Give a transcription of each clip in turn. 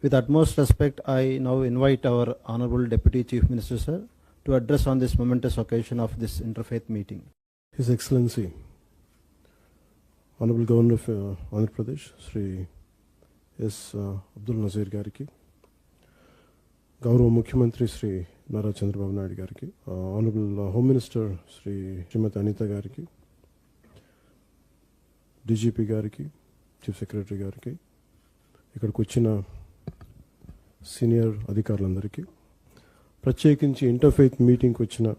With utmost respect, I now invite our Honorable Deputy Chief Minister, sir, to address on this momentous occasion of this interfaith meeting. His Excellency, Honorable Governor of uh, Andhra Pradesh, Shri S Abdul Nazeer గారికి గౌరవ ముఖ్యమంత్రి శ్రీ నారా చంద్రబాబు నాయుడు గారికి honourable home minister Shri Shrimati Anitha గారికి DGP గారికి chief secretary గారికి ఇక్కడికి వచ్చిన senior అధికారులందరికీ ప్రత్యేకించి ఇంటర్ఫెయిత్ మీటింగ్కి వచ్చిన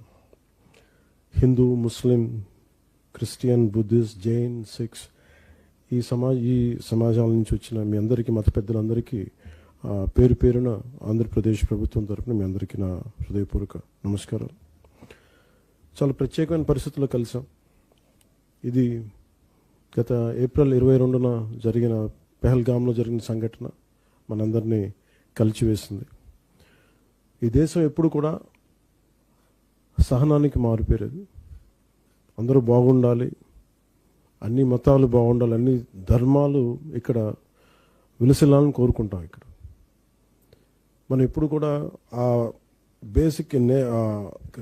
Hindu Muslim Christian Buddhist Jain Sikhs ఈ సమాజ ఈ సమాజాల నుంచి వచ్చిన మీ అందరికీ మత పెద్దలందరికీ ఆ, పేరు పేరున ఆంధ్రప్రదేశ్ ప్రభుత్వం తరపున మీ అందరికీ నా హృదయపూర్వక నమస్కారాలు. చాలా ప్రత్యేకమైన పరిస్థితుల్లో కలిసాం. ఇది గత ఏప్రిల్ ఇరవై రెండున జరిగిన పెహల్గామ్లో జరిగిన సంఘటన మనందరినీ కలిచివేసింది. ఈ దేశం ఎప్పుడు కూడా సహనానికి మారిపోయేది అందరూ బాగుండాలి అన్ని మతాలు బాగుండాలి అన్ని ధర్మాలు ఇక్కడ విలసిల్లాలని కోరుకుంటాం ఇక్కడ. మనం ఎప్పుడు కూడా ఆ బేసిక్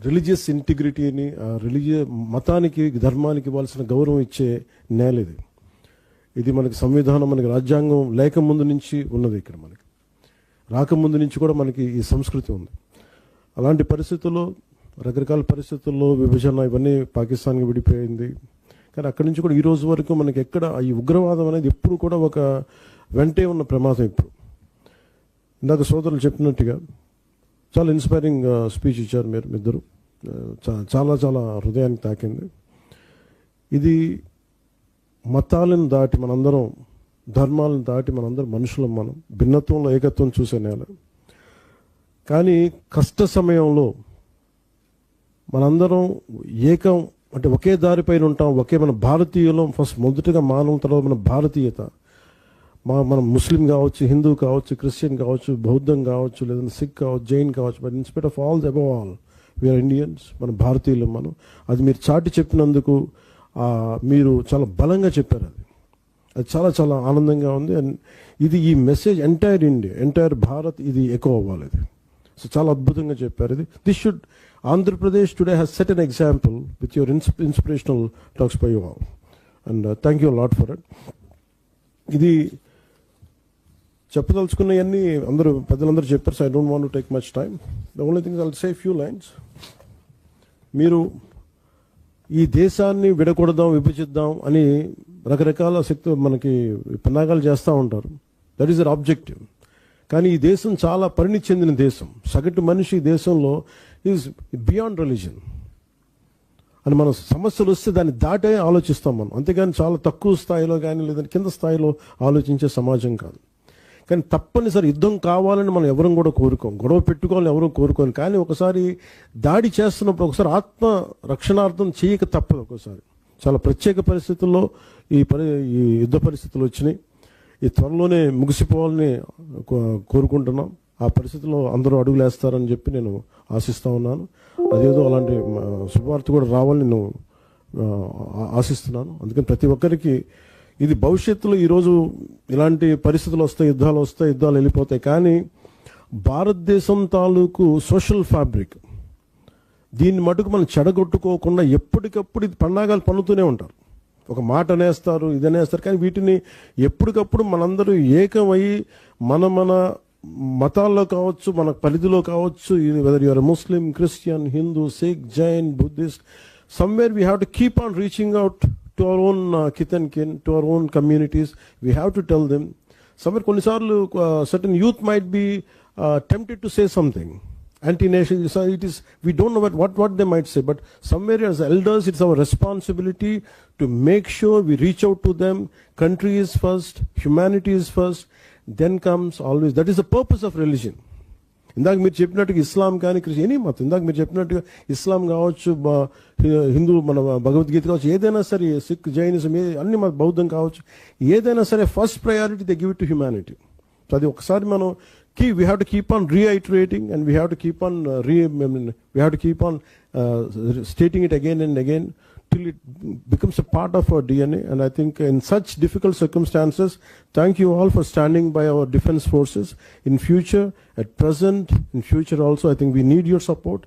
రిలీజియస్ ఇంటిగ్రిటీని రిలీజియ మతానికి ధర్మానికి ఇవ్వాల్సిన గౌరవం ఇచ్చే నేల ఇది. ఇది మనకి సంవిధానం మనకి రాజ్యాంగం లేకముందు నుంచి ఉన్నది ఇక్కడ మనకి. రాకముందు నుంచి కూడా మనకి ఈ సంస్కృతి ఉంది. అలాంటి పరిస్థితుల్లో రకరకాల పరిస్థితుల్లో విభజన ఇవన్నీ పాకిస్తాన్కి విడిపోయింది. కానీ అక్కడి నుంచి కూడా ఈ రోజు వరకు మనకి ఎక్కడ ఈ ఉగ్రవాదం అనేది ఎప్పుడు కూడా ఒక వెంటే ఉన్న ప్రమాదం ఇప్పుడు. ఇందాక సోదరులు చెప్పినట్టుగా చాలా ఇన్స్పైరింగ్ స్పీచ్ uh, ఇచ్చారు మీరు ఇద్దరు uh, చాలా చాలా హృదయానికి తాకింది. ఇది మతాలను దాటి మనందరం ధర్మాలను దాటి మనందరం మనుషులం మనం భిన్నత్వంలో ఏకత్వం చూసే నేల. కానీ కష్ట సమయంలో మనందరం ఏకం అంటే ఒకే దారిపైన ఉంటాం ఒకే మన భారతీయులం ఫస్ట్ మొదటగా మానవం తర్వాత మన భారతీయత. మా మనం ముస్లిం కావచ్చు హిందూ కావచ్చు క్రిస్టియన్ కావచ్చు బౌద్ధం కావచ్చు లేదంటే సిక్ కావచ్చు జైన్ కావచ్చు but in spite of all above all we are Indians మన భారతీయులు మనం. అది మీరు చాటి చెప్పినందుకు మీరు చాలా బలంగా చెప్పారు అది. అది చాలా చాలా ఆనందంగా ఉంది. అండ్ ఇది ఈ message entire India entire Bharat ఇది ఎక్కువ అవ్వాలి ఇది సో చాలా అద్భుతంగా చెప్పారు ఇది. This should Andhra Pradesh today has set an example with your in inspirational talks by you all and thank you lot for it ఇది చెప్పదలుచుకున్నవన్నీ అందరూ పెద్దలందరూ చెప్పారు so I don't want take much time the only thing I'll say few lines మీరు ఈ దేశాన్ని విడకూడదాం విభజిద్దాం అని రకరకాల శక్తి మనకి పన్నాగాలు చేస్తూ ఉంటారు. దట్ ఈస్ అర్ ఆబ్జెక్టివ్ కానీ ఈ దేశం చాలా పరిణితి చెందిన దేశం. సగటు మనిషి ఈ దేశంలో ఈజ్ బియాండ్ రిలీజన్ అని మనం సమస్యలు వస్తే దాన్ని దాటే ఆలోచిస్తాం మనం. అంతేగాని చాలా తక్కువ స్థాయిలో కానీ లేదంటే కింద స్థాయిలో ఆలోచించే సమాజం కాదు. కానీ తప్పనిసరి యుద్ధం కావాలని మనం ఎవరం కూడా కోరుకోం. గొడవ పెట్టుకోవాలని ఎవరూ కోరుకోను కానీ ఒకసారి దాడి చేస్తున్నప్పుడు ఒకసారి ఆత్మ రక్షణార్థం చేయక తప్పదు ఒకసారి. చాలా ప్రత్యేక పరిస్థితుల్లో ఈ పరి ఈ యుద్ధ పరిస్థితులు వచ్చినాయి. ఈ త్వరలోనే ముగిసిపోవాలని కో- కోరుకుంటున్నాం. ఆ పరిస్థితిలో అందరూ అడుగులేస్తారని చెప్పి నేను ఆశిస్తూ ఉన్నాను. అదేదో అలాంటి శుభవార్త కూడా రావాలని నేను ఆ- ఆశిస్తున్నాను. అందుకని ప్రతి ఒక్కరికి ఇది భవిష్యత్తులో ఈరోజు ఇలాంటి పరిస్థితులు వస్తాయి యుద్ధాలు వస్తాయి యుద్ధాలు వెళ్ళిపోతాయి. కానీ భారతదేశం తాలూకు సోషల్ ఫ్యాబ్రిక్ దీన్ని మటుకు మనం చెడగొట్టుకోకుండా ఎప్పటికప్పుడు ఇది పండాగాలు పన్నుతూనే ఉంటారు. ఒక మాట అనేస్తారు ఇది అనేస్తారు కానీ వీటిని ఎప్పటికప్పుడు మనందరూ ఏకమై మన మన మతాల్లో కావచ్చు మన పరిధిలో కావచ్చు whether you're Muslim Christian Hindu Sikh Jain Buddhist somewhere we have to keep on reaching out To our own kith and kin to our own communities we have to tell them somewhere కొన్నిసార్లు certain youth might be tempted to say something anti-nation. So it is we don't know what, what what they might say, but somewhere as elders, it's our responsibility to make sure we reach out to them. Country is first, humanity is first, then comes always. That is the purpose of religion. ఇందాక మీరు చెప్పినట్టుగా ఇస్లాం కానీ Christian any మతం. ఇందాక మీరు చెప్పినట్టుగా ఇస్లాం కావచ్చు హిందూ మన భగవద్గీత కావచ్చు ఏదైనా సరే సిక్ జైనిజం ఏ అన్ని మన బౌద్ధం కావచ్చు ఏదైనా సరే first priority they give to humanity. So అది ఒకసారి మనం key we have to keep on reiterating and we have to keep on re we have to keep on stating it again and again. It becomes a part of our DNA. And I think in such difficult circumstances, thank you all for standing by our defense forces. In future, at present, in future also, I think we need your support.